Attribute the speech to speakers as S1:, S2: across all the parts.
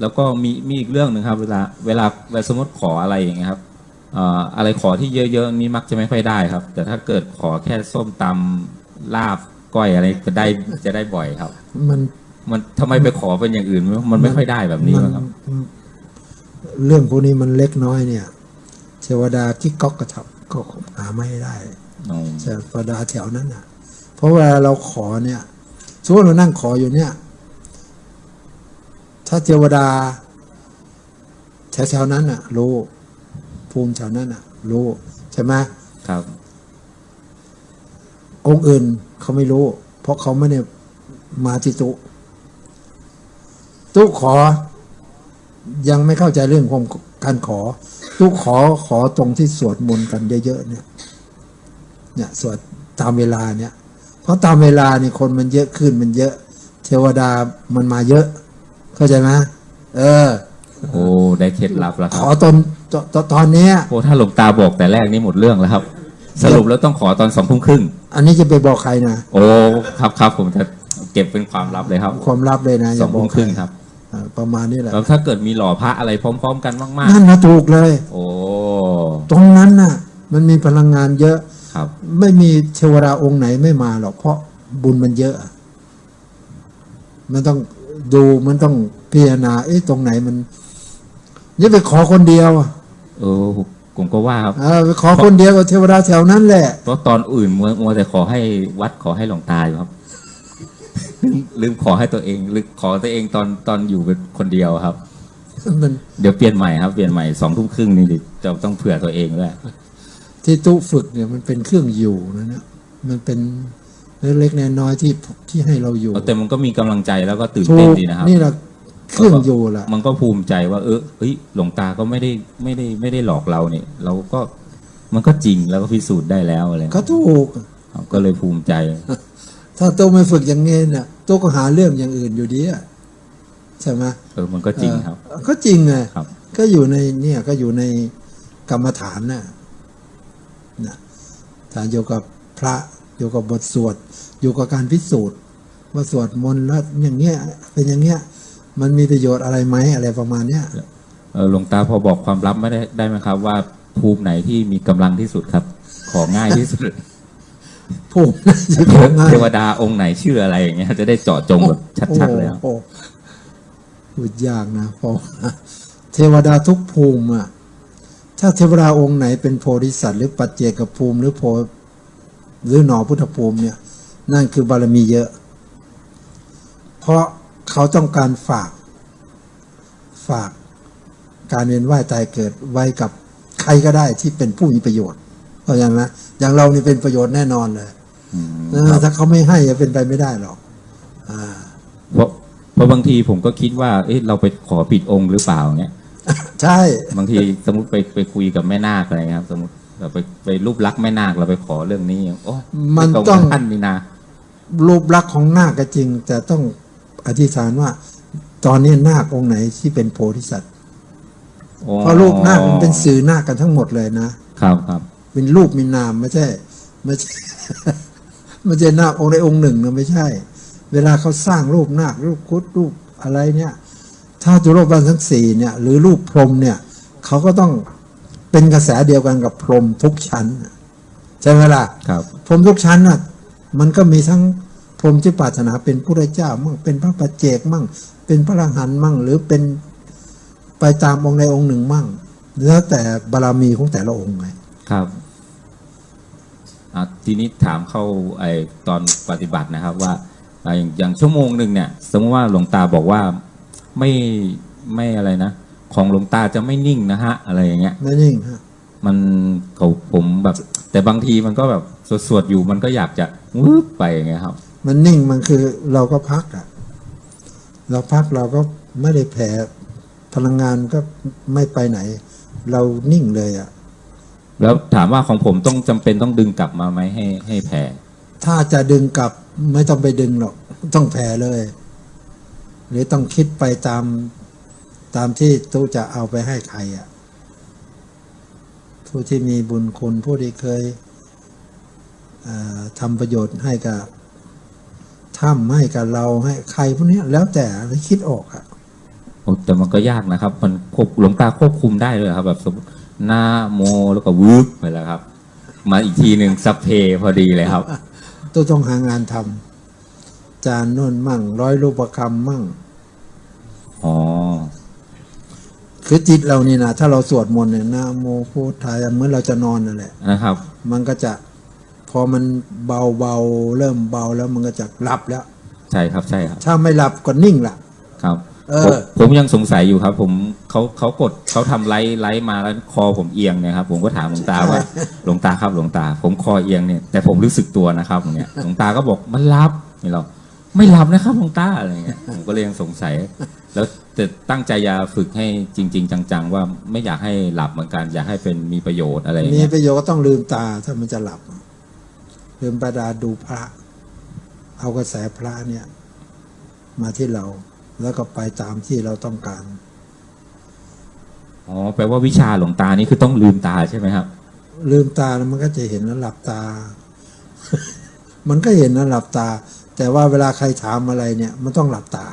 S1: แล้วก็มีมีอีกเรื่องหนึ่งครับเวลาเวลาเวลาสมมติขออะไรอย่างเงี้ยครับเอ่ออะไรขอที่เยอะๆนี่มักจะไม่ค่อยได้ครับ แต่ถ้าเกิดขอแค่ส้มตำลาบก้อยอะไรก็ได้จะได้บ่อยครับ
S2: มัน
S1: มันทำไมไปขอเป็นอย่างอื่น มันมันไม่ค่อยได้แบบนี้
S2: มั
S1: มั้งครับ
S2: เรื่องพวกนี้มันเล็กน้อยเนี่ยเทวดาที่ก๊อกกระทับก็หาไม่ได้
S1: อ๋อ
S2: เทวดาแถวนั้นน่ะ เพราะเวลาเราขอเนี่ยสมมติเรานั่งขออยู่เนี่ย ถ้าเทวดาแถวๆนั้นน่ะรู้ ภูมิแถวนั้นน่ะรู้ ใช่ไหม
S1: ครับ
S2: องค์อื่นเขาไม่รู้ เพราะเขาไม่ได้มาที่ตุตุขอ ยังไม่เข้าใจเรื่องของการขอ ตุขอขอตรงที่สวดมนต์กันเยอะๆเนี่ย เนี่ยสวดตามเวลาเนี่ย เพราะตามเวลานี่คนมันเยอะขึ้นมันเยอะ เทวดามันมาเยอะ เข้าใจไหมเออ
S1: โอ้ได้เคล็ดลับแล้วค
S2: ข
S1: รับ
S2: อตอนตตตอนเนี้ย
S1: โอ้ถ้าหลวงตาบอกแต่แรกนี่หมดเรื่องแล้วครับ สรุปแล้วต้องขอตอนสองทุ่มครึ่ง
S2: อันนี้จะไปบอกใครนะ
S1: โอ้ครับครับผมจะเก็บเป็นความลับเลยครับ
S2: ความลับเลยนะอ
S1: สอย่าง
S2: บอ
S1: ทุ่
S2: ก
S1: ม
S2: ใค
S1: ครึ่งครับ
S2: เออประมาณนี้แหละ
S1: แล้วถ้าเกิดมีหล่อพระอะไรพร้อม ๆ กันมาก
S2: นั่นนะถูกเลย
S1: ๆ โอ้
S2: ตรงนั้นน่ะ มันมีพลังงานเยอะ
S1: ครับ
S2: ไม่มีเทวดาองค์ไหนไม่มาหรอกเพราะบุญมันเยอะ มันต้องดูมันต้อง พิจารณาเอ๊ะตรงไหนมันนี่ไปขอคนเดียวอะ
S1: เออผมก็ว่าครับ
S2: เออไปขอคนเดียวกับเทวดาแถวนั้นแหละ
S1: เพราะตอนอื่นมัวมัวแต่ขอให้วัดขอให้หลวงตาอยู่ครับ ลืมขอให้ตัวเองลืมขอตัวเองตอนตอนอยู่เป็นคนเดียวครับ
S2: มัน
S1: เดี๋ยวเปลี่ยนใหม่ครับเปลี่ยนใหม่สองทุ่มครึ่งนี่ดิจะต้องเผื่อตัวเองด้วย
S2: ที่ตุฝึกเนี่ยมันเป็นเครื่องอยู่นะเนี่ยมันเป็นเล็กๆน้อยๆที่ที่ให้เราอยู่
S1: แต่มันก็มีกำลังใจแล้วก็ตื่น
S2: ถู
S1: เต้น
S2: ก
S1: ดีนะครับ
S2: นี่แหละ เครื่องอยู่ล่ะ
S1: มันก็ภูมิใจว่า เออเฮ้ยหลวงตาก็ไม่ได้ไม่ได้ไม่ได้หลอกเราเนี่ย เราก็มันก็จริงแล้วก็พิสูจน์ได้แล้วอะไร
S2: ก็ถูก
S1: ครับก็เลยภูมิใจ
S2: ถ้าโตไม่ฝึกอย่างงี้เนี่ยโตก็หาเรื่องอย่างอื่นอยู่ดีอะใช่ไหม
S1: เออมันก็จริงครับ
S2: เออก็จริงไง
S1: ครับ
S2: ก็อยู่ในเนี่ยก็อยู่ในกรรมฐานน่ะนะถ้าอยู่กับพระอยู่กับบทสวด อยู่กับการพิสูจน์ว่าสวดมนต์แล้วอย่างเงี้ยเป็นอย่างเงี้ย มันมีประโยชน์อะไรไหมอะไรประมาณเนี้ย
S1: เออหลวงตาพอบอกความลับไม่ได้ได้ไหมครับ ว่าภูมิไหนที่มีกำลังที่สุดครับ ของง่ายที่สุด
S2: ผู้น่าจะของง่าย
S1: เทวดาองค์ไหนชื่ออะไรอย่างเงี้ยจะได้เจาะจงแบบชัดๆเลยครับ
S2: โอ้โหพูดยากนะเพราะว่าเทวดาทุกภูมิอะถ้าเทวดาองค์ไหนเป็นโพธิสัตว์หรือปัจเจกภูมิ หรือโพหรือหนอพุทธภูมิเนี่ย นั่นคือบารมีเยอะ เพราะ เขาต้องการฝาก ฝากการเวียนว่ายตายเกิดไว้กับใครก็ได้ที่เป็นผู้มีประโยชน์เข้าใจไหมอย่างเรานี่เป็นประโยชน์แน่นอนเลย
S1: อืม
S2: เออถ้าเขาไม่ให้จะเป็นไปไม่ได้หรอกอ่า
S1: เพราะเพราะบางทีผมก็คิดว่า เอ๊ะเราไปขอผิดองค์หรือเปล่าเงี้ย
S2: ใช่
S1: บางทีสมมติไปไปคุยกับแม่นาคอะไรเงี้ยครับ สมมติเราไปไปรูปลักษณ์แม่นาคเราไปขอเรื่องนี้โอ้
S2: มัน
S1: ไร
S2: ต้อง
S1: กับท่านนี่นา
S2: รูปลักษณ์ของนาคก็จริง แต่ต้อง อธิษฐานว่า ตอนนี้นาคองค์ไหนที่เป็นโพธิสัตว์
S1: โอ้
S2: เพราะรูปนาคมันเป็นสื่อนาคกันทั้งหมดเลยนะ
S1: ครับครับ
S2: เป็นรูปมีนามไม่ใช่ไม่ใช่ไม่ใช่นาคองค์ใดองค์หนึ่งนะไม่ใช่ เวลาเขาสร้างรูปนาครูปคุดรูปอะไรเนี่ย ถ้าจุลบันทั้งสี่เนี่ย หรือรูปพรหมเนี่ยเขาก็ต้องเป็นกระแสเดียวกันกับพรหมทุกชั้นใช่ไหมล่ะ
S1: ครับ
S2: พรหมทุกชั้นน่ะมันก็มีทั้ง พรหมที่ปรารถนาเป็นผู้ได้เจ้ามั่งเป็นพระปัจเจกมั่ง เป็นพระอรหันต์มั่ง หรือเป็นไปตามองค์ใดองค์หนึ่งมั่ง แล้วแต่บารมีของแต่ละองค์ไง
S1: ครับอะทีนี้ถามเข้าไอตอนปฏิบัตินะครับว่าอะอย่างอย่างชั่วโมงหนึ่งเนี่ย สมมติว่าหลวงตาบอกว่าไม่ไม่อะไรนะของหลวงตาจะไม่นิ่งนะฮะ อะไรอย่างเงี้ย
S2: นั่นเองฮะ
S1: มันเขาผมแบบ แต่บางทีมันก็แบบสวดๆอยู่มันก็อยากจะวืบไปอย่างเงี้ยครับ
S2: มันนิ่งมันคือเราก็พักอะ เราพักเราก็ไม่ได้แผ่พลังงานก็ไม่ไปไหน เรานิ่งเลยอะ
S1: แล้วถามว่าของผมต้องจำเป็นต้องดึงกลับมาไหมให้ให้แผ่
S2: ถ้าจะดึงกลับไม่ต้องไปดึงหรอกต้องแผ่เลย หรือต้องคิดไปตามตามที่ตู้จะเอาไปให้ใครอะ ผู้ที่มีบุญคุณผู้ที่เคยเอ่อทำประโยชน์ให้กับ ถ้ำให้กับเราให้ใครพวกเนี้ยแล้วแต่คิดออกอะ
S1: โอ้แต่มันก็ยากนะครับ มันควบหลวงตาควบคุมได้เลยครับ แบบสมมติหน้าโมแล้วก็วืบไปแล้วครับ มาอีกทีหนึ่งสัพเพพอดีเลยครับ
S2: ตัวต้องหางานทำจานนุ่นมั่ง ร้อยรูปคำมั่ง
S1: อ๋อ
S2: คือจิตเรานี่นะถ้าเราสวดมนต์เนี่ยนะโมพุทธายะเหมื่อนเราจะนอนนั่นแหละ
S1: นะครับ
S2: มันก็จะ พอมันเบาเบาๆเริ่มเบาแล้วมันก็จะหลับแล้ว
S1: ใช่ครับใช่ครับ
S2: ถ้าไม่หลับก็นิ่งละ
S1: ครับ
S2: เออ
S1: ผมผมยังสงสัยอยู่ครับ ผมเขาเขากดเขาทำไลฟ์ไลฟ์มาแล้วคอผมเอียงเนะครับผมก็ถามหลวงตาว่าหลวงตาครับหลวงตา ผมคอเอียงเนี่ยแต่ผมรู้สึกตัวนะครับอย่างเงี้ยหลวงตาก็บอกมันหลับนี่เราไม่หลับนะครับหลวงตาอะไรเงี้ยผมก็เลยยังสงสัย แล้วแต่ตั้งใจจะฝึกให้จริง ๆ จัง ๆ ว่าไม่อยากให้หลับเหมือนกันอยากให้เป็นมีประโยชน์อะไรอย่าง
S2: มี
S1: เงี้ย
S2: ประโยชน์ก็ต้องลืมตาถ้ามันจะหลับ ลืมประดาดูพระ เอากระแสพระเนี่ย มาที่เราแล้วก็ไปตามที่เราต้องการ
S1: อ๋อ แปลว่าวิชาหลวงตานี่คือต้องลืมตาใช่ไหมครับ
S2: ลืมตาแล้วมันก็จะเห็นแล้วหลับตา มันก็เห็นแล้วหลับตา แต่ว่าเวลาใครถามอะไรเนี่ย มันต้องหลับตา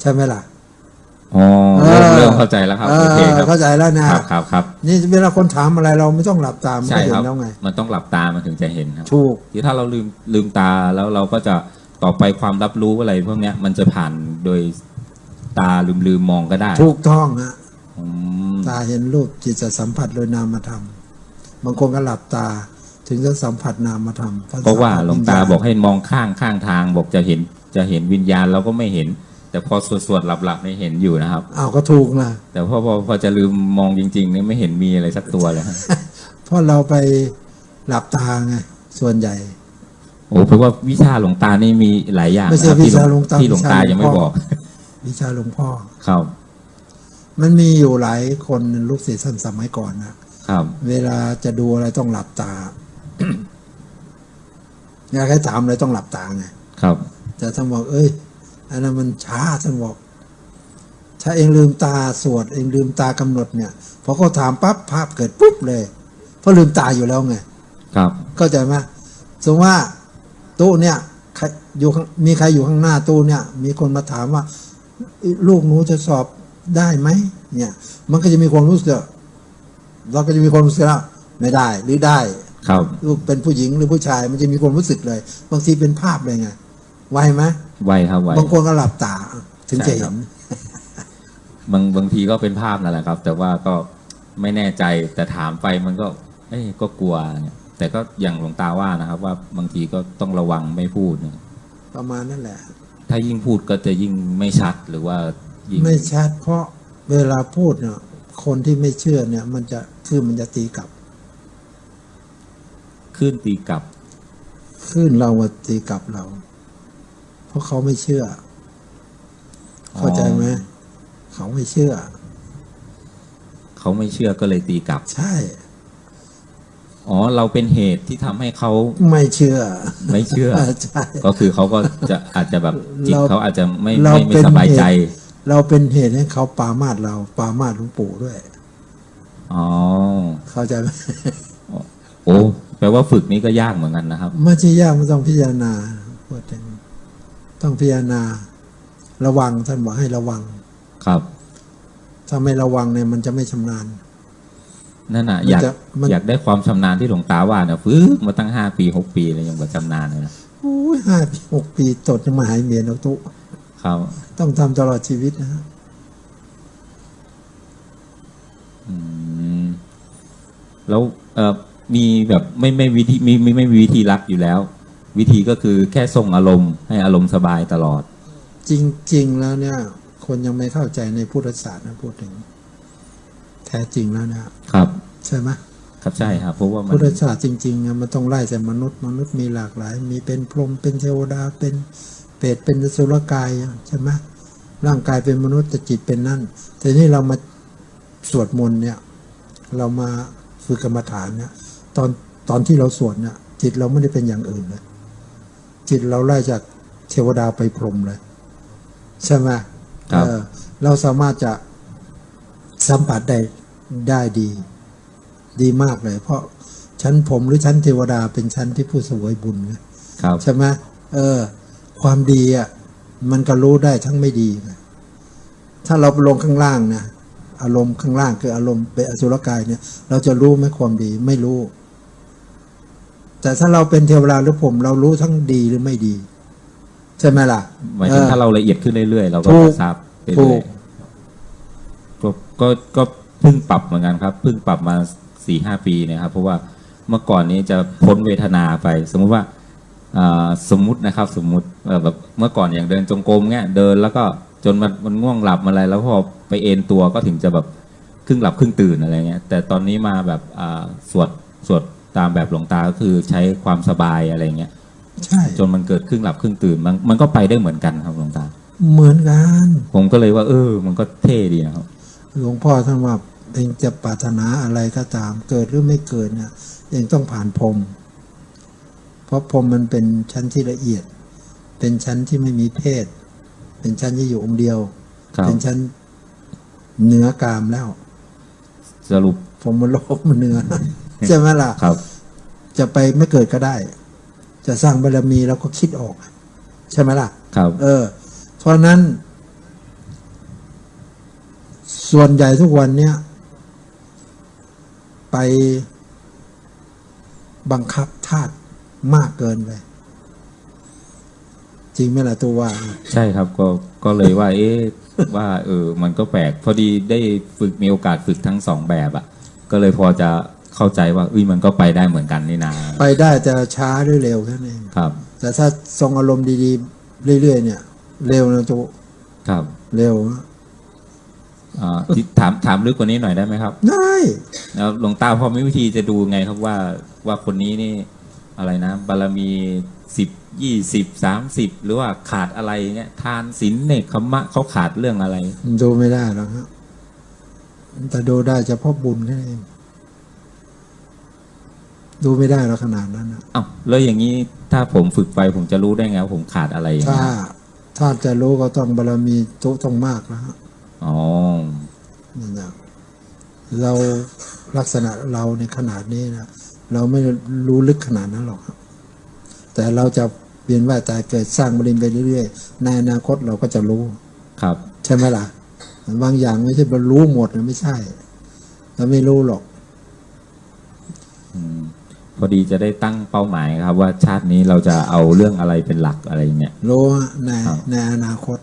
S2: ใช่ไหมล่ะ
S1: อ๋อเริ่ม
S2: เออ
S1: เริ่มเข้าใจแล้วครับ
S2: เอ
S1: โอเค
S2: อ
S1: ครับ
S2: เข้าใจแล้วนะครับ
S1: ครับครับ
S2: นี่เวลาคนถามอะไรเราไม่ต้องหลับตามัน
S1: ใช่
S2: ก็เห็
S1: คนรับ
S2: แล้วไง
S1: มันต้องหลับตามันถึงจะเห็นครับ
S2: ถูก
S1: ที่ถ้าเราลืมลืมตาแล้วเราก็จะต่อไปความรับรู้อะไรพวกเนี้ยมันจะผ่านโดยตาลืมลืมมองก็ได้
S2: ถูกต้องฮะ
S1: อืม
S2: ตาเห็นรูปจิตจะสัมผัสโดยนามธรรมบางคนก็หลับตาถึงจะสัมผัสนามธรรม
S1: เพราะว่าหลวงตา
S2: วิญญณ
S1: บอกให้มองข้างข้างทางบอกจะเห็นจะเห็นวิญญาณเราก็ไม่เห็น แต่พอสวดสวดหลับหลับไม่เห็นอยู่นะครับ
S2: อ้าวก็ถูกนะ
S1: แต่พอพอพอจะลืมมองจริงๆนี่ไม่เห็นมีอะไรสักตัวเลยฮะ
S2: เพราะเราไปหลับตาไงส่วนใหญ่
S1: โอ้เพราะว่าวิชาหลวงตานี่มีหลายอย่าง
S2: ไม่ใช่
S1: นะครับที่
S2: วิชาหลวงตา
S1: ที่หลวงตา
S2: วิชาหลวง
S1: ยังไม่
S2: พ่อ
S1: บอก
S2: วิชาหลวงพ่อ
S1: ครับ
S2: มันมีอยู่หลายคนลูกศิษย์ท่านสมัยก่อนนะครับ เวลาจะดูอะไรต้องหลับตา อยากให้ถามอะไรต้องหลับตาไง
S1: ครับ
S2: แต่ท่านบอกเอ้ย อันนั้นมันช้าท่านบอกถ้าเองลืมตาสวด เองลืมตากำหนดเนี่ยพอเขาถามปั๊บภาพเกิดปุ๊บเลยเพราะลืมตาอยู่แล้วไง
S1: ครับ
S2: เข้าใจไหมสมมติว่าตู้เนี่ยใครอยู่ข้างมีใครอยู่ข้างหน้าตู้เนี่ย มีคนมาถามว่า ลูกหนูจะสอบได้ไหมเนี่ย มันก็จะมีความรู้สึกเราก็จะมีความรู้สึกว่าไม่ได้หรือได้
S1: ครับ
S2: ลูกเป็นผู้หญิงหรือผู้ชาย มันจะมีความรู้สึกเลย บางทีเป็นภาพเลยไง ไวไหม
S1: ไวครับไว
S2: บางคนก็หลับตา ถึงจะ
S1: ใช่ครั
S2: เห็
S1: บ
S2: น
S1: บางบางทีก็เป็นภาพนั่นแหละครับ แต่ว่าก็ไม่แน่ใจแต่ถามไปมันก็ เอ้ยก็กลัวเนี่ยแต่ก็อย่างหลวงตาว่านะครับ ว่าบางทีก็ต้องระวังไม่พูดเนี่ย
S2: ประมาณนั่นแหละ
S1: ถ้ายิ่งพูดก็จะยิ่งไม่ชัดหรือว่ายิ่ง
S2: ไม่ชัด เพราะเวลาพูดเนี่ยคนที่ไม่เชื่อเนี่ย มันจะคือมันจะตีกลับ
S1: ขึ้นตีกลับ
S2: ขึ้นเรามาตีกลับเรา เพราะเขาไม่เชื่อ เข้าใจไหมเขาไม่เชื่อ
S1: เขาไม่เชื่อก็เลยตีกลับ
S2: ใช่
S1: อ๋อ เราเป็นเหตุที่ทำให้เขา
S2: ไม่เชื่อ
S1: ไม่เชื่อ
S2: ใช่
S1: ก็คือเขาก็จะอาจจะแบบจิต
S2: เรา
S1: เขาอาจจะไม่
S2: เรา
S1: ไม่ไม่
S2: เป็น
S1: สบายใจ
S2: เหตุเราเป็นเหตุให้เขาปรามาดเราปรามาดหลวงปู่ด้วย
S1: อ๋อ
S2: เข้าใจไหม
S1: โอ้แปลว่าฝึกนี้ก็ยากเหมือนกันนะครับ
S2: ไม่ใช่ยากมันต้องพิจารณาพูดถึง ต้องพิจารณาระวังท่านบอกให้ระวัง
S1: ครับ
S2: ถ้าไม่ระวังเนี่ยมันจะไม่ชำนาญ
S1: นั่นน่ะ
S2: มัน
S1: อยาก
S2: จะมัน
S1: อยากได้ความชำนาญที่หลวงตาว่าเนี่ยฝึกมาตั้งห้าปีหกปีเลยยังบ่ชำนาญเลยนะ
S2: โอ้ยห้าปีหกปีตดจะมาหายเมียนเอาตุ
S1: ครับ
S2: ต้องทำตลอดชีวิตนะฮะ
S1: อืมแล้วเอ่อมีแบบไม่ไม่วิธีมีไม่ไม่มีวิธีรักอยู่แล้ว วิธีก็คือแค่ส่งอารมณ์ให้อารมณ์สบายตลอด
S2: จริง ๆ แล้วเนี่ย คนยังไม่เข้าใจในพุทธศาสตร์นะพูดถึง แท้จริงแล้วเนี่ย
S1: ครับ
S2: ใช่ไหม
S1: ครับใช่ครับเพราะว่ามัน
S2: พุทธศาสตร์จริงๆอะมันต้องไล่แต่มนุษย์ มนุษย์มีหลากหลาย มีเป็นพรหมเป็นเทวดาเป็นเปรตเป็นอสุรกายอะใช่ไหมร่างกายเป็นมนุษย์แต่จิตเป็นนั่นแต่นี่เรามาสวดมนต์เนี่ย เรามาฝึกกรรมฐานเนี่ย ตอนตอนที่เราสวดเนี่ยจิตเราไม่ได้เป็นอย่างอื่นเลย จิตเราไล่จากเทวดาไปพรหมเลย ใช่ไหม
S1: ครับ
S2: เออเราสามารถจะสัมผัสได้ได้ดี ดีมากเลย เพราะชั้นผมหรือชั้นเทวดาเป็นชั้นที่ผู้เสวยบุญไง
S1: ครับ
S2: ใช่ไหมเออ ความดีอะมันก็รู้ได้ทั้งไม่ดีไงถ้าเราลงข้างล่างนะอารมณ์ข้างล่างคืออารมณ์เป็นอสุรกายเนี่ย เราจะรู้ไหมความดีไม่รู้ แต่ถ้าเราเป็นเทวดาหรือผมเรารู้ทั้งดีหรือไม่ดี ใช่ไหมล่ะ
S1: หมายถึง
S2: เออ
S1: ถ้าเราละเอียดขึ้นเรื่อยๆเราก็
S2: ถูก
S1: จะทราบไป
S2: ถู
S1: เรื่อกยก็ก็ก็เพิ่งปรับเหมือนกันครับเพิ่งปรับมาสี่ห้าปีเนะครับ เพราะว่าเมื่อก่อนนี้จะพ้นเวทนาไป สมมุติว่าอ่าสมมุตินะครับ สมมุติเอ่อแบบเมื่อก่อนอย่างเดินจงกรมเงี้ยเดินแล้วก็จนมันมันง่วงหลับอะไร แล้วพอไปเอนตัวก็ถึงจะแบบครึ่งหลับครึ่งตื่นอะไรเงี้ยแต่ตอนนี้มาแบบอ่าสวดสวด ตามแบบหลวงตาก็คือใช้ความสบายอะไรเงี้ย
S2: ใช่
S1: จนมันเกิดครึ่งหลับครึ่งตื่นมันมันก็ไปได้เหมือนกันครับหลวงตา
S2: เหมือนกัน
S1: ผมก็เลยว่า เออ มันก็เท่ดีนะครับ
S2: หลวงพ่อท่านว่าเองจะปรารถนาอะไรก็ตาม เกิดหรือไม่เกิดเนี่ยเองต้องผ่านพรหมเพราะพรหมมันเป็นชั้นที่ละเอียด เป็นชั้นที่ไม่มีเพศ เป็นชั้นที่อยู่องค์เดียว
S1: ครับ
S2: เป็นชั้นเหนือกามแล้ว
S1: สรุป
S2: พรหมโลกมันเหนือ ใช่ไหมล่ะ
S1: ครับ
S2: จะไปไม่เกิดก็ได้ จะสร้างบารมีเราก็คิดออก ใช่ไหมล่ะ
S1: ครับ
S2: เออ เพราะฉะนั้น ส่วนใหญ่ทุกวันเนี้ยไปบังคับทาสมากเกินไปจริงไหมล่ะตัวว่า
S1: ใช่ครับก็ก็เลยว่า เอ๊ะว่า เออ มันก็แปลก พอดีได้ฝึกมีโอกาสฝึกทั้งสองแบบอะ่ะ ก็เลยพอจะ เข้าใจว่าอุ้ยมันก็ไปได้เหมือนกันนี่นา
S2: ไปได้จะช้าหรือเร็วแค่นั้นเอง
S1: ครับ
S2: แต่ถ้าทรงอารมณ์ดีๆ เรื่อยๆเนี่ย เร็วนะตัว
S1: ครับ
S2: เร็วนะ
S1: อ่าที่ถามถามลึกกว่านี้หน่อยได้ไหมครับ
S2: ได้
S1: แล้วหลวงตาพอมีวิธีจะดูไงครับว่าว่าคนนี้นี่อะไรนะ บารมีสิบยี่สิบสามสิบหรือว่าขาดอะไรเงี้ยทานศีลเนคขมะเขาขาดเรื่องอะไร
S2: ดูไม่ได้หรอกครับแต่ดูได้เฉพาะบุญแค่นั้นเอง ดูไม่ได้หรอกขนาดนั้นนะ
S1: อ้าวแล้วอย่างนี้ถ้าผมฝึกไปผมจะรู้ได้ไงว่าผมขาดอะไรอย่าง
S2: ถ้า
S1: เงี้ย
S2: ถ้าจะรู้ก็ต้องบารมีทุต้องมากนะฮะ
S1: อ๋อ
S2: นั่นนะเราลักษณะเราในขนาดนี้นะเราไม่รู้ลึกขนาดนั้นหรอกครับ แต่เราจะเวียนว่ายตายเกิดสร้างบารมีไปเรื่อยๆในอนาคตเราก็จะรู้
S1: ครับ
S2: ใช่ไหมล่ะ บางอย่างไม่ใช่บรรรู้หมดนะไม่ใช่เราไม่รู้หรอก
S1: อืม พอดีจะได้ตั้งเป้าหมายครับ ว่าชาตินี้เราจะเอาเรื่องอะไรเป็นหลักอะไรเงี้ย
S2: รู้ใน
S1: ครับ
S2: ในอนาคต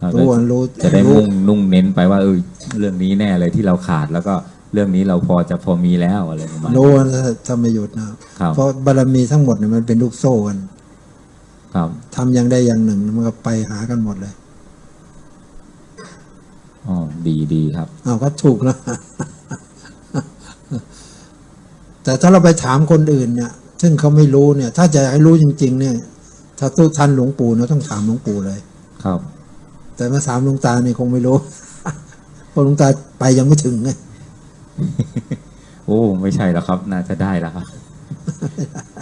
S1: เรา
S2: รู้วันรู้
S1: จะได้
S2: รู้
S1: มุ่งนุ่งเน้นไปว่าเออเรื่องนี้แน่เลยที่เราขาดแล้วก็เรื่องนี้เราพอจะพอมีแล้วอะไรประมาณนี้
S2: รู้ว่าถ้าไม่หยุดนะครับเพราะบารมีทั้งหมดเนี่ยมันเป็นลูกโซ่กัน
S1: ครับ
S2: ทำอย่างใดอย่างหนึ่งมันก็ไปหากันหมดเลย
S1: อ๋อดีดีครับ
S2: อ้าวก็ถูกแล้ว แต่ถ้าเราไปถามคนอื่นเนี่ยซึ่งเขาไม่รู้เนี่ย ถ้าจะให้รู้จริง ๆ เนี่ย ถ้าตู้ทันหลวงปู่เนี่ยต้องถามหลวงปู่เลย
S1: ครับ
S2: แต่มาถามหลวงตาเนี่ยคงไม่รู้เพราะหลวงตาไปยังไม่ถึงไง
S1: โอ้ไม่ใช่แล้วครับ น่าจะได้แล้วครับ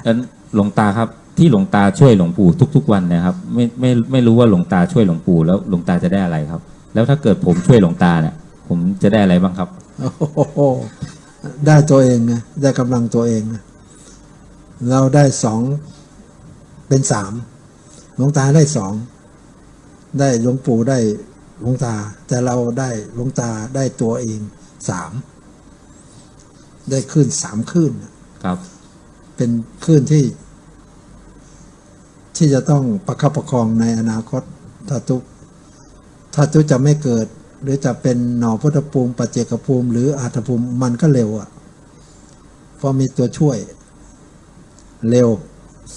S1: งั้นหลวงตาครับ ที่หลวงตาช่วยหลวงปู่ทุก ๆ วันเนะครับ ไม่ไม่ไม่รู้ว่าหลวงตาช่วยหลวงปู่แล้วหลวงตาจะได้อะไรครับ แล้วถ้าเกิดผมช่วยหลวงตาเนี่ย ผมจะได้อะไรบ้างครับ
S2: โอ้โห ได้ตัวเองนะได้กำลังตัวเองนะเราได้สองเป็นสามหลวงตาได้สองได้หลวงปู่ได้หลวงตา แต่เราได้หลวงตาได้ตัวเองสามได้ขึ้นสามขึ้นน่ะ
S1: ครับ
S2: เป็นขึ้นที่ ที่จะต้องประคับประคองในอนาคตถ้าทุกถ้าทุกจะไม่เกิด หรือจะเป็นหน่อพุทธภูมิปัจเจกภูมิ หรืออาตภูมิมันก็เร็วอะ่ะเพราะมีตัวช่วย เร็ว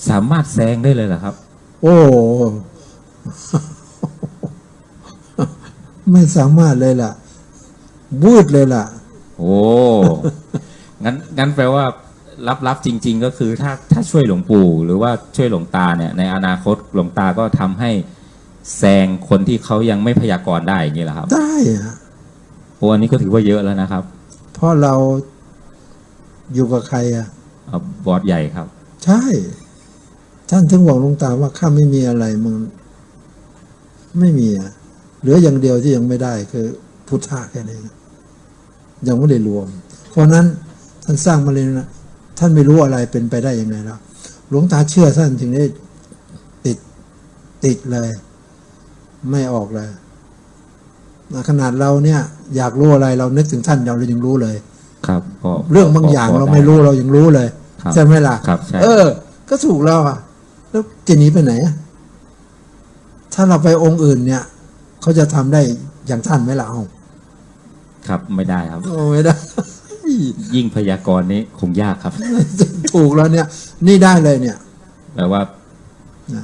S1: สามารถแซงได้เลยเหรอครับ
S2: โอ้ไม่สามารถเลยล่ะ บูดเลยล่ะ
S1: โอ้งั้นงั้นแปลว่ารับรับจริง ๆ ก็คือถ้าถ้าช่วยหลวงปู่ หรือว่าช่วยหลวงตาเนี่ย ในอนาคตหลวงตาก็ทำให้ แซงคนที่เขายังไม่พยากรณ์ได้อย่างนี้แหละครับ
S2: ได้อะ
S1: โอ้อันนี้ก็ถือว่าเยอะแล้วนะครับ
S2: เพราะเราอยู่กับใครอะ
S1: เอาบอสใหญ่ครับ
S2: ใช่ ท่านถึงบอกหลวงตาว่าข้าไม่มีอะไรมึงไม่มีอะเหลืออย่างเดียวที่ยังไม่ได้คือพุทธะแค่นี้ยังไม่ได้รวม เพราะนั้นท่านสร้างมาเลยนะท่านไม่รู้อะไรเป็นไปได้ยังไงแล้วหลวงตาเชื่อท่านถึงได้ติดติดเลย ไม่ออกเลยขนาดเราเนี่ย อยากรู้อะไรเรานึกถึงท่านเรายังรู้เลย
S1: ครับก็
S2: เรื่องบางอย่าง
S1: ก็
S2: เรา
S1: ด้
S2: ไม่รู้เรายังรู้เลย
S1: ครับ
S2: ใช่ไหมล่ะ
S1: ครับใช่
S2: เออ ก็ถูกแล้วอะ แล้วจะหนีไปไหนอะถ้าเราไปองค์อื่นเนี่ยเขาจะทำได้อย่างท่านไหมล่ะเอา
S1: ครับไม่ได้ครับ
S2: โอ้ไม่ได้
S1: ยิ่งพยากรณ์นี้คงยากครับ
S2: ถูกแล้วเนี่ย นี่ได้เลยเนี่ย
S1: แปลว่า
S2: นะ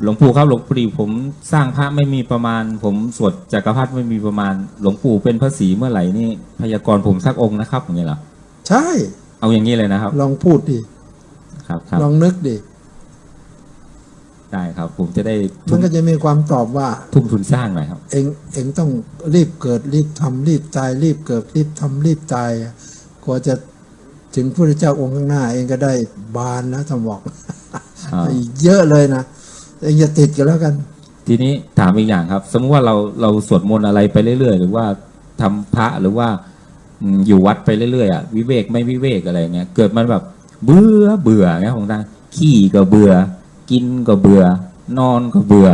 S1: หลวงปู่ครับหลวงปู่ผมสร้างพระไม่มีประมาณ ผมสวดจักรพรรดิไม่มีประมาณ หลวงปู่เป็นพระศรีเมื่อไหร่นี่พยากรณ์ผมสักองค์นะครับอย่างเงี้ยเหรอ
S2: ใช่
S1: เอาอย่างนี้เลยนะครับ
S2: ลองพูดดิ
S1: ครับครับ
S2: ลองนึกดิ
S1: ได้ครับ ผมจะได้
S2: มั
S1: ทุ่
S2: น
S1: ม
S2: ก็จะมีความตอบว่า
S1: ทุ่มทุนสร้างหน่อยครับ
S2: เองเองต้องรีบเกิดรีบทำรีบตาย รีบเกิดรีบทำรีบตายอะกว่าจะถึงพระเจ้าองค์ข้างหน้า เองก็ได้บานนะท่านบอก
S1: อ่า
S2: เยอะเลยนะเองอย่าติดกันแล้วกัน
S1: ทีนี้ถามอีกอย่างครับ สมมติว่าเราเราสวดมนต์อะไรไปเรื่อยๆ หรือว่าทำพระหรือว่าอืมอยู่วัดไปเรื่อยๆอะวิเวกไม่วิเวกอะไรเงี้ยเกิดมันแบบเบื่อเบื่อเงี้ยของตาขี้ก็เบื่อ กินก็เบื่อ นอนก็เบื่อ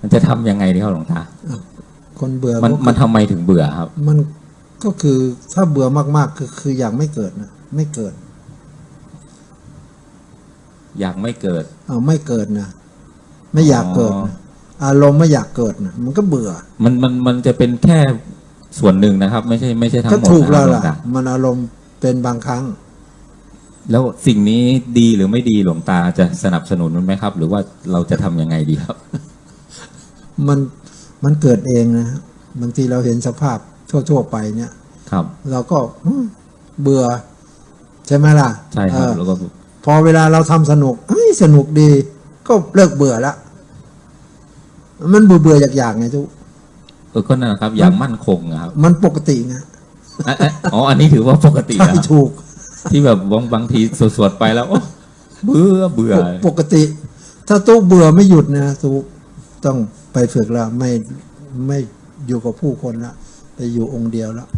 S1: มันจะทำยังไงดีครับหลวงตา
S2: คนเบื่อ
S1: มัน
S2: ก็
S1: มันทำไมถึงเบื่อครับ
S2: มันก็คือถ้าเบื่อมากๆ คือคืออยากไม่เกิดนะไม่เกิด
S1: อยากไม่เกิด
S2: เอาไม่เกิดนะ ไม่อยากเกิดนะอารมณ์ไม่อยากเกิดนะมันก็เบื่อ
S1: มันมันมันจะเป็นแค่ส่วนหนึ่งนะครับ ไม่ใช่ไม่ใช่ทั้ง
S2: ก็
S1: หมด
S2: ถูก
S1: นะค
S2: แล้
S1: รับหลว
S2: วล่ะ
S1: งตา
S2: มันอารมณ์เป็นบางครั้ง
S1: แล้วสิ่งนี้ดีหรือไม่ดีหลวงตาจะสนับสนุนมันไหมครับ หรือว่าเราจะทำยังไงดีครับ
S2: มันมันเกิดเองนะบางทีเราเห็นสภาพทั่ว ๆ ไปเนี่ย
S1: ครับ
S2: เราก็อืมเบื่อ ใช่ไหมล่ะ
S1: ใช่ครับ
S2: เออ
S1: แล้วก็
S2: พอเวลาเราทำสนุกเอ้ยสนุกดี ก็เลิกเบื่อละ มันเบื่อเบื่อๆอยากๆไงทุก
S1: เออก็นั่นแหละครับ อย่างมั่นคงนะครับ
S2: มันปกติไง
S1: อะอะอ๋ออันนี้ถือว่าปกติ
S2: ใช่
S1: นะ
S2: ถูก
S1: ที่แบบบางบางทีสวดๆไปแล้วโอ้เบื่อเบื่อ
S2: ปกติ ถ้าตู้เบื่อไม่หยุดนะตู้ต้องไปฝึกแล้วไม่ไม่อยู่กับผู้คนละไปอยู่องค์เดียวแล้ว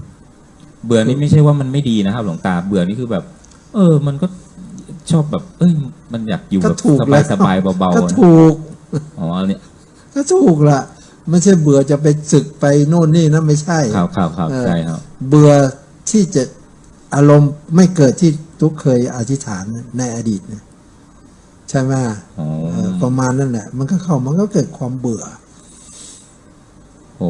S1: เบื่อนี่ไม่ใช่ว่ามันไม่ดีนะครับ หลวงตาเบื่อนี่คือแบบ เออ มันก็ชอบแบบ เอ้ยมันอยากอยู่
S2: ก็
S1: แบบ
S2: ถูก
S1: ส
S2: แล้
S1: บายว สบายๆเบา
S2: ก็
S1: ๆนะ
S2: ถูก
S1: อ๋อเนี่ย
S2: ก็ถูกละไม่ใช่เบื่อจะไปศึกไปโน่นนี่นะไม่ใช่
S1: ครับครับครับ
S2: เออ
S1: ใช่ครับ
S2: เบื่อที่จะอารมณ์ไม่เกิดที่ทุกเคยอธิษฐานในอดีตเนี่ยใช่ไหม
S1: อ๋อ
S2: เออประมาณนั่นแหละ มันก็เข้ามันก็เกิดความเบื่อ
S1: โอ้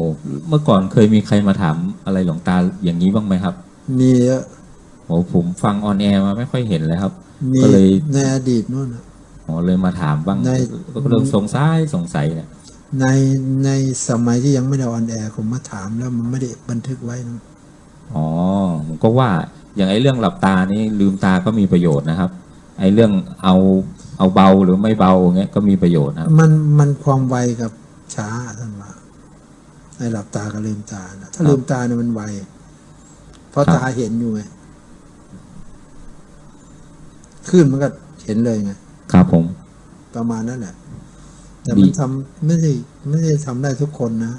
S1: เมื่อก่อนเคยมีใครมาถามอะไรหลวงตาอย่างนี้บ้างไหมครับ
S2: มีเยอะ
S1: โอ้ผมฟังออนแอร์มาไม่ค่อยเห็นเลยครับ
S2: มี
S1: ก็เลย
S2: ในอดีตนู่นน่ะ
S1: อ๋อเลยมาถามบ้าง
S2: ใน
S1: ก็เริ่มสงสัยสงสัยเนี่ย
S2: ในในสมัยที่ยังไม่ได้ออนแอร์ผมมาถามแล้วมันไม่ได้บันทึกไว้นะ
S1: อ๋อผมก็ว่าอย่างไอ้เรื่องหลับตานี่ลืมตาก็มีประโยชน์นะครับ ไอ้เรื่องเอาเอาเบาหรือไม่เบาเงี้ยก็มีประโยชน์นะครับ
S2: มันมันความไวกับช้าท่านว่าไอ้หลับตากับลืมตานะถ้าลืมตาเนี่ยมันไวเพราะตาเห็นอยู่ไงขึ้นมันก็เห็นเลยไง
S1: ครับผม
S2: ประมาณนั้นแหละ แต่
S1: ดี
S2: มันทำไม่ได้ไม่ได้ทำได้ทุกคนนะ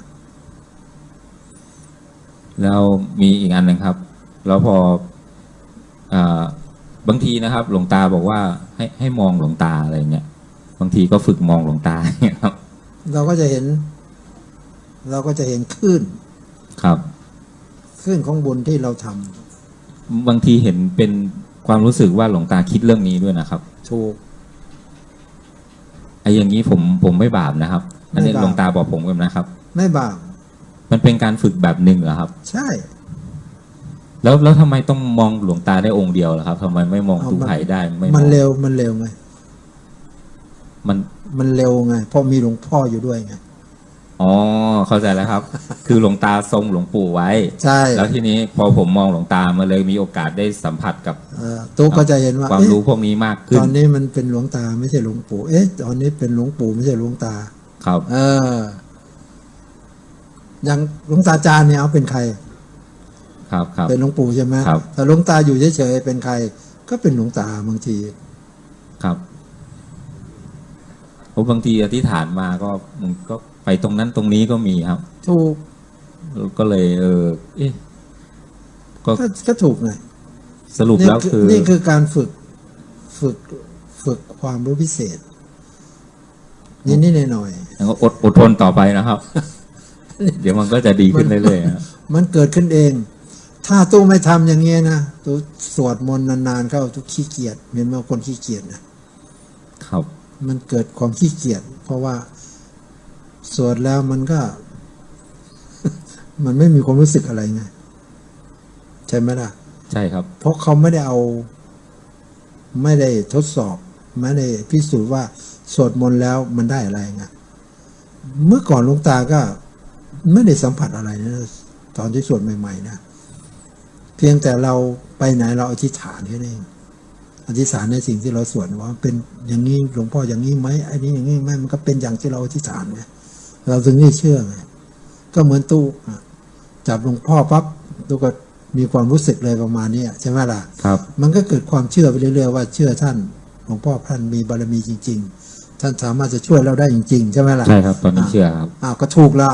S1: แล้วมีอีกอันหนึ่งครับ แล้วพออ่าบางทีนะครับ หลวงตาบอกว่าให้ให้มองหลวงตาอะไรเงี้ยบางทีก็ฝึกมองหลวงตาเนี่ยครับ
S2: เราก็จะเห็น เราก็จะเห็นคลื่น
S1: ครับ
S2: คลื่นของบุญที่เราทำ
S1: บางทีเห็นเป็นความรู้สึกว่าหลวงตาคิดเรื่องนี้ด้วยนะครับ
S2: ถูก
S1: ไอ้อย่างนี้ผมผมไม่บาปนะครับ อันนี้
S2: ไม่บาป
S1: หลวงตาบอกผมกันนะครับ
S2: ไม่บาป
S1: มันเป็นการฝึกแบบหนึ่งเหรอครับ
S2: ใช่
S1: แล้วแล้วทำไมต้องมองหลวงตาได้องค์เดียวล่ะครับทำไมไม่มอง
S2: เอา
S1: ตู้
S2: มัน
S1: ไผ่ได้ไม่
S2: มัน
S1: อง
S2: เร็วมันเร็วไง
S1: มัน
S2: มันเร็วไงเพราะมีหลวงพ่ออยู่ด้วยไง
S1: อ๋อเข้าใจแล้วครับ คือหลวงตาทรงหลวงปู่ไว้
S2: ใช่
S1: แล้วทีนี้พอผมมองหลวงตามาเลยมีโอกาสได้สัมผัสกับ
S2: เอ่อตุ๊กก็จะเห็นว่า
S1: ความ
S2: เอ๊ะ
S1: รู้พวกนี้มากขึ้
S2: ต
S1: น
S2: อนนี้มันเป็นหลวงตาไม่ใช่หลวงปู่เอ๊ะตอนนี้เป็นหลวงปู่ไม่ใช่หลวงตา
S1: ครับ
S2: เอออย่างหลวงตาจารย์เนี่ยเอาเป็นใคร
S1: ครับครับ
S2: เป็นหลวงปู่ใช่ไหม
S1: ครับ
S2: แต่หลวงตาอยู่เฉยๆเป็นใคร ก็เป็นหลวงตาบางที
S1: ครับเพราะบางทีอธิษฐานมาก็มันก็ ไปตรงนั้นตรงนี้ก็มีครับ
S2: ถูก
S1: ก็เลยเออเอ๊ะก็
S2: ก็ก็ถูกไง
S1: สรุป
S2: นี่
S1: แล้ว
S2: คือ
S1: คือ
S2: นี่คือการฝึกฝึกฝึกความรู้พิเศษนิดๆหน่อย
S1: แล้วก็อดอดทนต่อไปนะครับ เดี๋ยวมันก็จะดีขึ้นเรื่อยๆครับ
S2: มันเกิดขึ้นเอง ถ้าตู้ไม่ทำอย่างเงี้ยนะตู้สวดมนต์นานๆเข้าตู้ขี้เกียจเห็นไหมคนขี้เกียจนะครับ มันเกิดความขี้เกียจเพราะว่า สวดแล้วมันก็ มันไม่มีความรู้สึกอะไรไงใช่ไหมล่ะ
S1: ใช่ครับ
S2: เพราะเขาไม่ได้เอา ไม่ได้ทดสอบ ไม่ได้พิสูจน์ว่า สวดมนต์แล้วมันได้อะไรไงเมื่อก่อนหลุงตาก็ไม่ได้สัมผัสอะไรนะตอนที่สวดใหม่ๆนะเพียงแต่เราไปไหนเราอธิษฐานแค่นั้นเองอธิษฐานในสิ่งที่เราสวดว่าเป็นอย่างนี้หลวงพ่ออย่างนี้ไหมไอ้นี้อย่างนี้ไหมมันก็เป็นอย่างที่เราอธิษฐานไง เราถึงได้เชื่อไงก็เหมือนตู้อะจับหลวงพ่อปั๊บตู้ก็มีความรู้สึกเลยประมาณเนี้ยใช่ไหมล่ะ
S1: ครับ
S2: มันก็เกิดความเชื่อไปเรื่อยๆว่าเชื่อท่านหลวงพ่อท่านมีบารมีจริง ๆ ท่านสามารถจะช่วยเราได้จริงๆใช่ไหมล่ะ
S1: ใช่ครับตอนนี้เชื่อครับ
S2: อ้าวก็ถูกแล้ว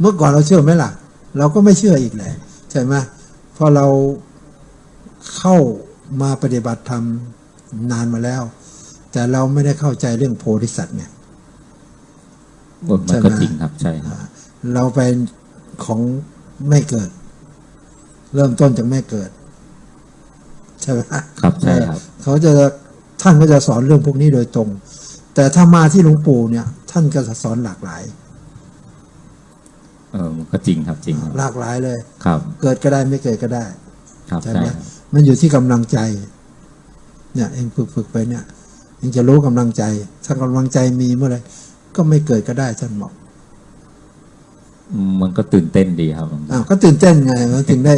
S2: เมื่อก่อนเราเชื่อไหมล่ะ เราก็ไม่เชื่ออีกแหละใช่ไหมเพราะเราเข้ามาปฏิบัติธรรมนานมาแล้ว แต่เราไม่ได้เข้าใจเรื่องโพธิสัตว์ไง
S1: มันก็จริงครับใช่ครับ
S2: เราไปของไม่เกิด เริ่มต้นจากไม่เกิด ใช่ไหม
S1: ครับใช่ครับ
S2: เขาจะท่านก็จะสอนเรื่องพวกนี้โดยตรง แต่ถ้ามาที่หลวงปู่เนี่ย ท่านก็จะสอนหลากหลาย
S1: เออมันก็จริงครับจริงครับ
S2: หลากหลายเลย
S1: ครับ
S2: เกิดก็ได้ไม่เกิดก็ได้
S1: ครับ
S2: ใช่
S1: ใช่
S2: ไหม
S1: ครับ
S2: มันอยู่ที่กำลังใจ เนี่ย เองฝึกฝึกไปเนี่ยเองจะรู้กำลังใจ ถ้ากำลังใจมีเมื่อไหร ก็ไม่เกิดก็ได้ท่านบอก
S1: อืมมันก็ตื่นเต้นดีครับหลวงตา
S2: อ้าวก็ตื่นเต้นไงมันถึงได้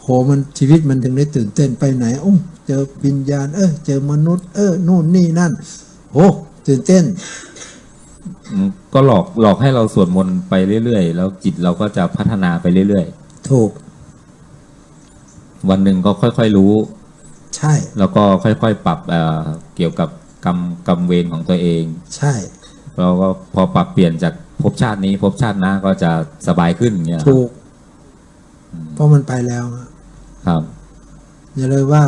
S2: โหมันชีวิตมันถึงได้ตื่นเต้นไปไหนโอ้เจอวิญญาณ เออเจอมนุษย์ เออนู่นนี่นั่นโอ้ตื่นเต้น
S1: อืมก็หลอกหลอกให้เราสวดมนต์ไปเรื่อยๆ แล้วจิตเราก็จะพัฒนาไปเรื่อย
S2: ถูก
S1: ๆวันหนึ่งก็ค่อยๆรู้
S2: ใช่
S1: แล้วก็ค่อยๆปรับเอ่อเกี่ยวกับกรรมกรรมเวรของตัวเอง
S2: ใช่
S1: เราก็พอปรับเปลี่ยนจากภพชาตินี้ภพชาติหน้าก็จะสบายขึ้นอย่างเงี้ย
S2: ถูก เพราะมันไปแล้วอะ
S1: ครับ
S2: อย่าเลยว่า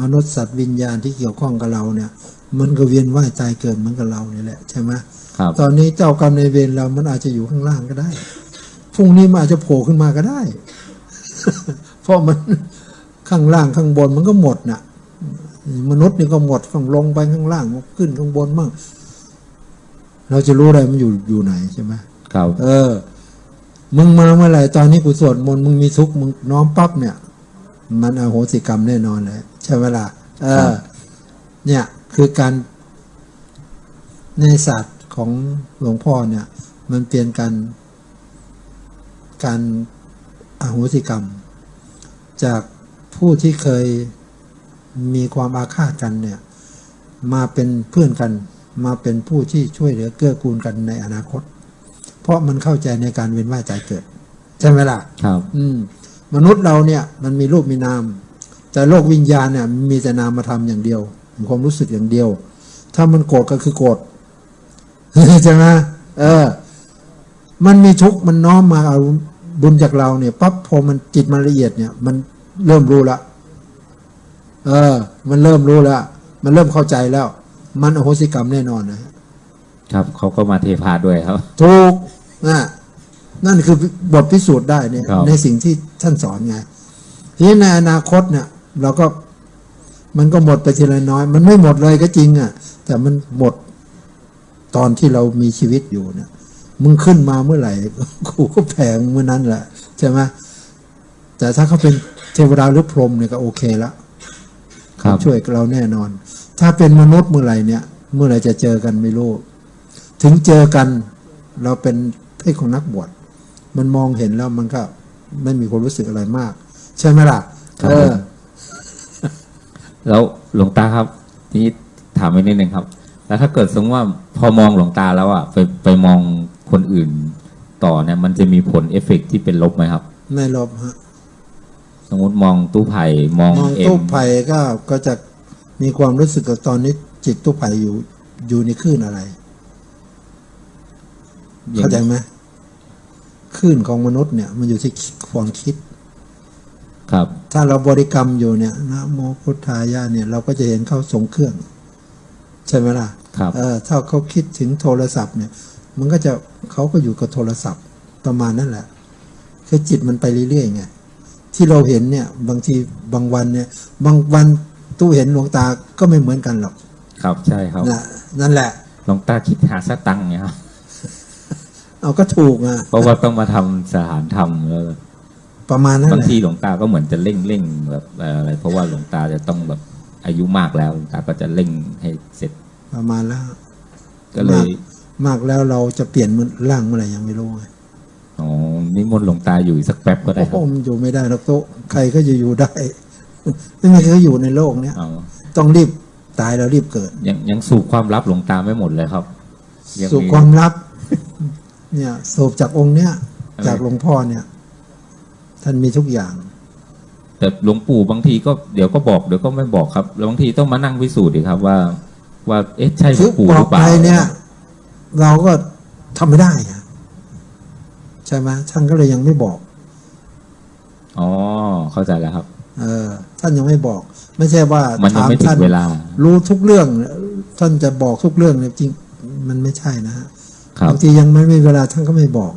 S2: มนุษย์สัตว์วิญญาณที่เกี่ยวข้องกับเราเนี่ย มันก็เวียนว่ายตายเกิดเหมือนกับเรานี่แหละใช่ไหม
S1: ครับ
S2: ตอนนี้เจ้ากรรมในายเวรเรามันอาจจะอยู่ข้างล่างก็ได้พรุ่งนี้มันอาจจะโผล่ขึ้นมาก็ได้ เพราะมันข้างล่างข้างบนมันก็หมดน่ะ มนุษย์นี่ก็หมดข้างลงไปข้างล่างขึ้นข้างบนมั่ง เราจะรู้อะไรมันอยู่อยู่ไหนใช่ไหม
S1: ครับ
S2: เออ มึงมาเมื่อไหร่ตอนนี้กูสวดมนต์มึงมีทุกข์มึงน้อมปั๊บเนี่ย มันอโหสิกรรมแน่นอนเลยใช่ไหมล่ะเออ เนี่ย คือการในศาสตร์ของหลวงพ่อเนี่ย มันเปลี่ยนการการอโหสิกรรม จากผู้ที่เคยมีความอาฆาตกันเนี่ย มาเป็นเพื่อนกัน มาเป็นผู้ที่ช่วยเหลือเกื้อกูลกันในอนาคต เพราะมันเข้าใจในการเวียนว่ายใจเกิด ใช่ไหมล่ะ
S1: ครับ
S2: อืม มนุษย์เราเนี่ยมันมีรูปมีนาม แต่โลกวิญญาณเนี่ยมันมีแต่นามธรรมอย่างเดียวมีความรู้สึกอย่างเดียว ถ้ามันโกรธก็คือโกรธใช่ไหมเออ มันมีทุกข์มันน้อมมาเอาบุญจากเราเนี่ยปั๊บพอมันจิตมันละเอียดเนี่ย มันเริ่มรู้ละ เออ มันเริ่มรู้ละ มันเริ่มเข้าใจแล้ว มันอโหสิกรรมแน่นอนนะ
S1: ครับเขาก็มาเทพาด้วยครับ
S2: ถูกนะนั่นคือบทพิสูจน์ได้เนี่ย
S1: ครับ
S2: ในสิ่งที่ท่านสอนไงทีนี้ในอนาคตเนี่ย เราก็มันก็หมดไปทีละน้อย มันไม่หมดเลยก็จริงอะ แต่มันหมดตอนที่เรามีชีวิตอยู่เนี่ยมึงขึ้นมาเมื่อไหร่กูก็แผงเมื่อนั้นแหละใช่ไหมแต่ถ้าเขาเป็นเทวดาหรือพรหมเนี่ยก็โอเคละ
S1: ครับ
S2: ช่วยเราแน่นอน ถ้าเป็นมนุษย์เมื่อไหร่เนี่ย เมื่อไหร่จะเจอกันไม่รู้ ถึงเจอกันเราเป็นเพศของนักบวช มันมองเห็นแล้วมันก็ไม่มีความรู้สึกอะไรมาก ใช่ไหมล่ะ
S1: ครับ
S2: เอ
S1: ผ
S2: อ
S1: มแล้วหลวงตาครับทีนี้ถามไปนิดนึงครับ แล้วถ้าเกิดสมมติว่าพอมองหลวงตาแล้วอะไปไปมองคนอื่นต่อเนี่ยมันจะมีผลเอฟเฟกต์ที่เป็นลบไหมครับ
S2: ไม่ลบฮะ
S1: สมมติมองตู้ไผ่มอง
S2: มอง
S1: เอ็
S2: ตู้
S1: ม
S2: ไผ่ก็ก็จะ มีความรู้สึกกับตอนนี้จิตตู้ไผ่อยู่อยู่ในคลื่นอะไรเข้าใจไหมคลื่นของมนุษย์เนี่ย มันอยู่ที่ความคิด
S1: ครับ
S2: ถ้าเราบริกรรมอยู่เนี่ยนะโมพุทธายะเนี่ย เราก็จะเห็นเขาทรงเครื่อง ใช่ไหมล่ะ
S1: ครับ
S2: เออถ้าเขาคิดถึงโทรศัพท์เนี่ย มันก็จะเขาก็อยู่กับโทรศัพท์ประมาณนั่นแหละคือจิตมันไปเรื่อยๆไงที่เราเห็นเนี่ย บางทีบางวันเนี่ย บางวัน ตู้เห็นหลวงตาก็ไม่เหมือนกันหรอก
S1: ครับใช่ครับ
S2: นะนั่นแหละ
S1: หลวงตาคิดหาสตังค์เนี่ยครับ
S2: เอาก็ถูกอะ
S1: เพราะว่าต้องมาทำสถานธรรมแล้ว
S2: ประมาณนั้น
S1: บาง
S2: แหละ
S1: ทีหลวงตาก็เหมือนจะเร่งเร่งแบบเอ่ออะไร เพราะว่าหลวงตาจะต้องแบบอายุมากแล้วหลวงตาก็จะเร่งให้เสร็จ
S2: ประมาณแล้ว
S1: ก็เลย
S2: มากแล้วเราจะเปลี่ยนมือร่างเมื่อไหร่ยังไม่รู้ไง
S1: อ๋อนิมนต์หลวงตาอยู่อีกสักแป๊บก็ได้
S2: โอ้
S1: ค
S2: โห
S1: รับ
S2: มันอยู่ไม่ได้หรอกโต๊ะใครก็จะอยู่ได้ ไม่มีใครก็อยู่ในโลกเนี้ย
S1: เอา
S2: ต้องรีบตายแล้วรีบเกิด
S1: ยังยังสูบความลับหลวงตาไม่หมดเลยครับยัง
S2: สู่ความลับ เนี่ยสูบจากองค์เนี้ย
S1: อะไร
S2: จากหลวงพ่อเนี่ย ท่านมีทุกอย่าง
S1: แต่หลวงปู่บางทีก็เดี๋ยวก็บอกเดี๋ยวก็ไม่บอกครับแล้วบางทีต้องมานั่งพิสูจน์ดีครับ ว่า ว่าเอ๊ะใช่หล
S2: คื
S1: ว
S2: อง
S1: ปู่
S2: บ
S1: ห
S2: อ
S1: รื
S2: ก
S1: อเป
S2: ไป
S1: ล่า
S2: เนี่ย เราก็ทำไม่ได้อะใช่ไหมท่านก็เลยยังไม่บอก
S1: อ๋อเข้าใจแล้วครับ
S2: เออท่านยังไม่บอก ไม่ใช่ว่า
S1: มันยัง
S2: ถาม
S1: ไม่ถึ
S2: ท่าน
S1: งเวลา
S2: รู้ทุกเรื่อง ท่านจะบอกทุกเรื่องเนี่ยจริง มันไม่ใช่นะฮะ
S1: ครับ
S2: บางทียังไม่มีเวลาท่านก็ไม่บอก